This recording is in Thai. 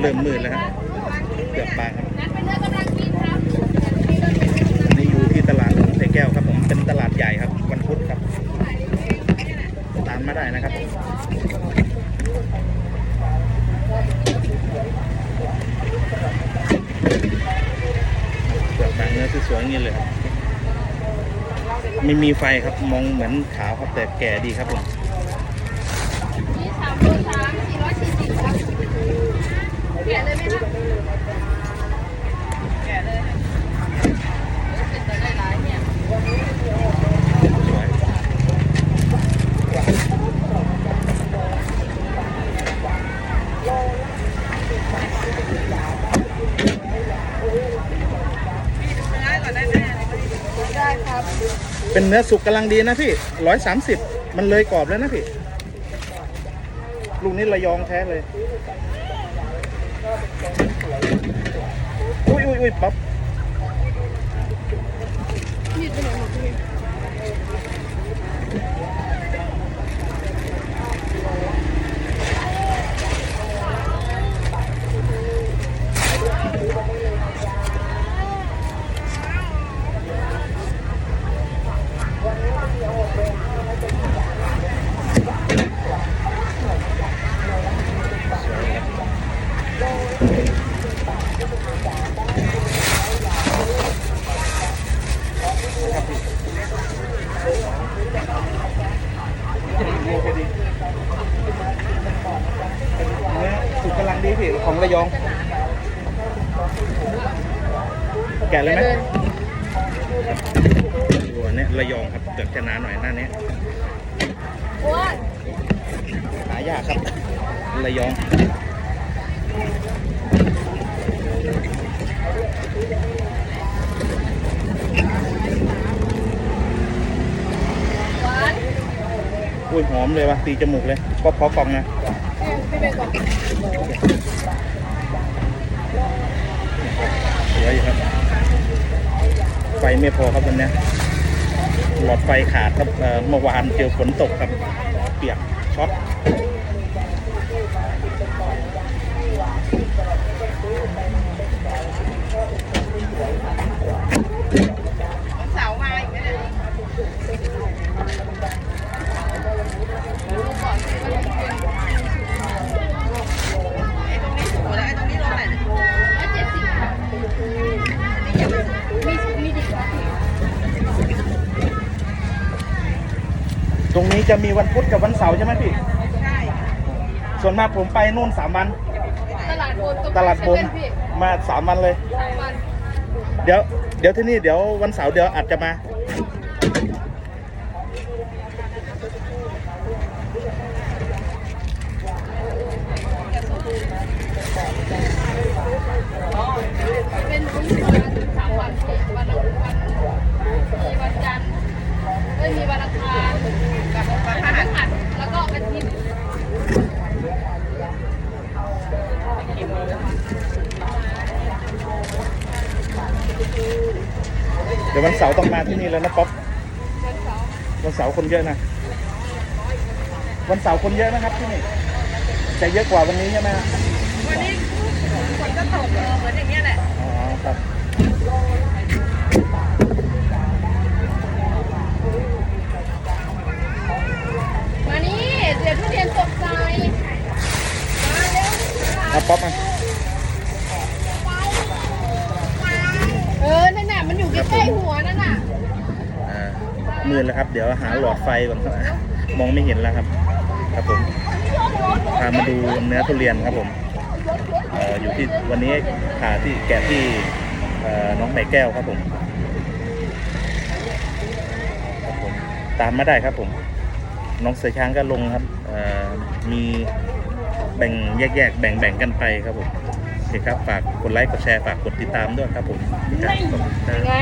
เริ่มมืดแล้วครับเกือบบางครับนัดเป็นเนื้อกำลังกินครับนี่อยู่ที่ตลาดหนองไผ่แก้วครับผมเป็นตลาดใหญ่ครับวันพุธครับ ตามมาได้นะครับเกือบบางเนื้อสวยๆอย่างนี้เลยครับไม่มีไฟครับมองเหมือนขาวครับแต่แก่ดีครับผมนี่สามโลสามสี่ร้อยสี่สิบครับ กะเลยไหมครับแกะเลยเป็นตัวได้หลายเนี่ยสวยได้ครับเป็นเนื้อสุกกำลังดีนะพี่ร้อยสามสิบมันเลยกรอบแล้วนะพี่ ลูกนี้ระยองแท้เลย อุ้ยอุ้ยอุ้ยปั๊บมีดไปไหนหมดพี่ สุกกำลังดีพี่ของระยอง แกะเลยไหมตัวเนี้ยระยองครับเกือบจะหนาหน่อยหน้าเนี้ยอ้วนหายากครับ ระยอง หวาน อุ้ ยหอมเลยว่ะตีจมูกเลยก็พอกล่องนะพี่เบนก่อนสวยอยู่ครับ ไฟไม่พอครับวันนี้หลอดไฟขาดครับเอ่อเมื่อวานเจอฝนตกครับ เปียกช็อต เสามาอีกแล้วเนี่ยไอ้ตรงนี้ถูกแล้วไอ้ตรงนี้โลไหนเนี่ยร้อยเจ็ดสิบค่ะมีมีดีกว่า ตรงนี้จะมีวันพุธกับวันเสาร์ใช่ไหมพี่ ใช่ส่วนมากผมไปนู่นสามวัน ตลาดบนรงตลาดบนเซเว่พี่มาสามวันเลยสามวันเดี๋ยว เดี๋ยวที่นี่เดี๋ยววันเสาร์เดี๋ยวอาจจะมา เป็นวันศุกร์สามวันพี่วันอังคารมีวันจันทร์เอ้ยมีวันอังคารกับวันพฤหัสแล้วก็อาทิตย์ เดี๋ยววันเสาร์ต้องมาที่นี่แล้วนะป๊อปวันเสาร์วันเสาร์คนเยอะนะ วันเสาร์คนเยอะนะครับที่นี่จะเยอะกว่าวันนี้ใช่ไหมฮะวันนี้ฝนก็ตกเออเหมือนอย่างเงี้ยแหละ อ๋อครับมานี่เดี๋ยวทุเรียนตกใจ มาเร็วเอาป๊อปมา เออ นั่นน่ะ มันอยู่ใกล้ๆหัวนั่นน่ะ อ่า มืดแล้วครับ เดี๋ยวหาหลอดไฟก่อนครับมองไม่เห็นแล้วครับ ครับผมพามาดูเนื้อทุเรียนครับผมออยู่ที่วันนี้หาที่แกะที่น้องไผ่แก้วครับผมครับผม ตามมาได้ครับผม น้องเสือช้างก็ลงครับมีแบ่งแยกๆแบ่งๆกันไปครับผมโอเคครับฝากกดไลค์กดแชร์ฝากกดติดตามด้วยครับผมไง